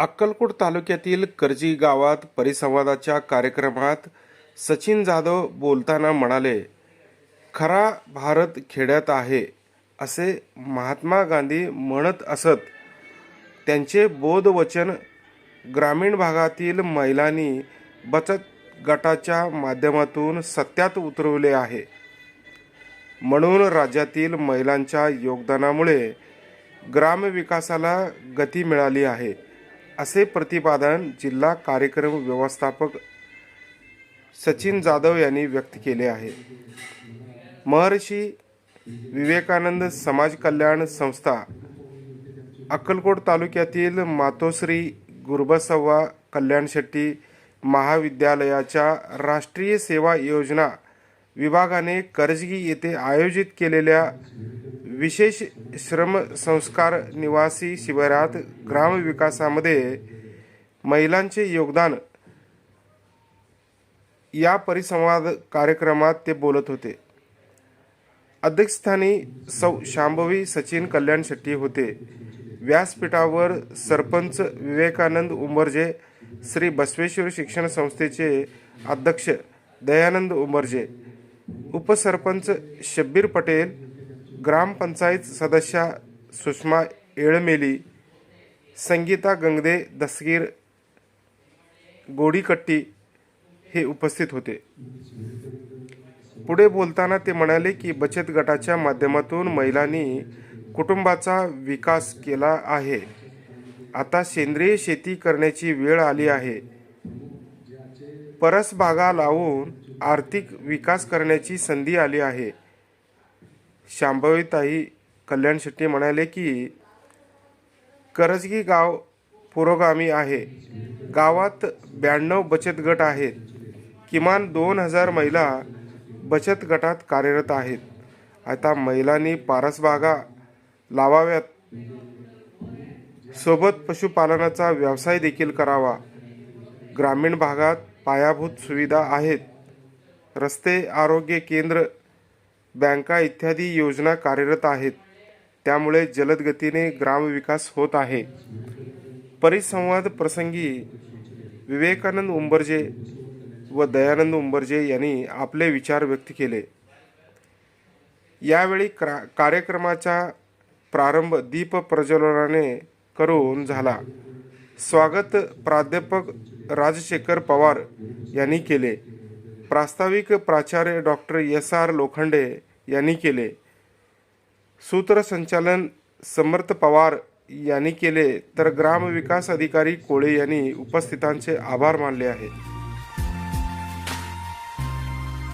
अक्कलकोट तालुक्यातील कर्जी गावात परिसंवादाच्या कार्यक्रमात सचिन जाधव बोलताना म्हणाले खरा भारत खेड्यात आहे असे महात्मा गांधी म्हणत असत. त्यांचे बोधवचन ग्रामीण भागातील महिलांनी बचत गटाच्या माध्यमातून सत्यात उतरवले आहे. म्हणून राज्यातील महिलांच्या योगदानामुळे ग्रामविकासाला गती मिळाली आहे. असे प्रतिपादन जिल्हा कार्यक्रम व्यवस्थापक सचिन जाधव यांनी व्यक्त केले आहे. महर्षी विवेकानंद समाज कल्याण संस्था अक्कलकोट तालुक्यातील मातोश्री गुरबसव्वा कल्याण शेट्टी महाविद्यालयाच्या राष्ट्रीय सेवा योजना विभागाने करजगी येथे आयोजित केलेल्या विशेष श्रम संस्कार निवासी शिबिरात ग्रामविकासामध्ये महिलांचे योगदान. या परिसंवाद कार्यक्रमात ते बोलत होते. अध्यक्षस्थानी सौ शांभवी सचिन कल्याण शेट्टी होते. व्यासपीठावर सरपंच विवेकानंद उंबरजे श्री बसवेश्वर शिक्षण संस्थेचे अध्यक्ष दयानंद उंबरजे उपसरपंच शब्बीर पटेल ग्रामपंचायत सदस्या सुषमा येळमेली संगीता गंगदे दसगीर गोडीकट्टी हे उपस्थित होते. पुढे बोलताना ते म्हणाले की बचत गटाच्या माध्यमातून महिलांनी कुटुंबाचा विकास केला आहे. आता सेंद्रिय शेती करण्याची वेळ आली आहे. परसबागा लावून आर्थिक विकास करण्याची संधी आली आहे. शांभवीताई कल्याण शेट्टी म्हणाले की करजगी गाव पुरोगामी आहे. गावात ब्याण्णव बचत गट आहेत. किमान दोन हजार महिला बचत गटात कार्यरत आहेत. आता महिलांनी पारसबागा लावाव्यात. सोबत पशुपालनाचा व्यवसाय देखील करावा. ग्रामीण भागात पायाभूत सुविधा आहेत. रस्ते आरोग्य केंद्र बँका इत्यादी योजना कार्यरत आहेत. त्यामुळे जलदगतीने ग्रामविकास होत आहे. परिसंवाद प्रसंगी विवेकानंद उंबरजे व दयानंद उंबरजे यांनी आपले विचार व्यक्त केले. यावेळी क्रा कार्यक्रमाचा प्रारंभ दीप प्रज्वलनाने करून झाला. स्वागत प्राध्यापक राजशेखर पवार यांनी केले. प्रास्ताविक प्राचार्य डॉक्टर एस आर लोखंडे यांनी केले. सूत्रसंचालन समर्थ पवार यांनी केले. तर ग्रामविकास अधिकारी कोळे यांनी उपस्थितांचे आभार मानले आहेत.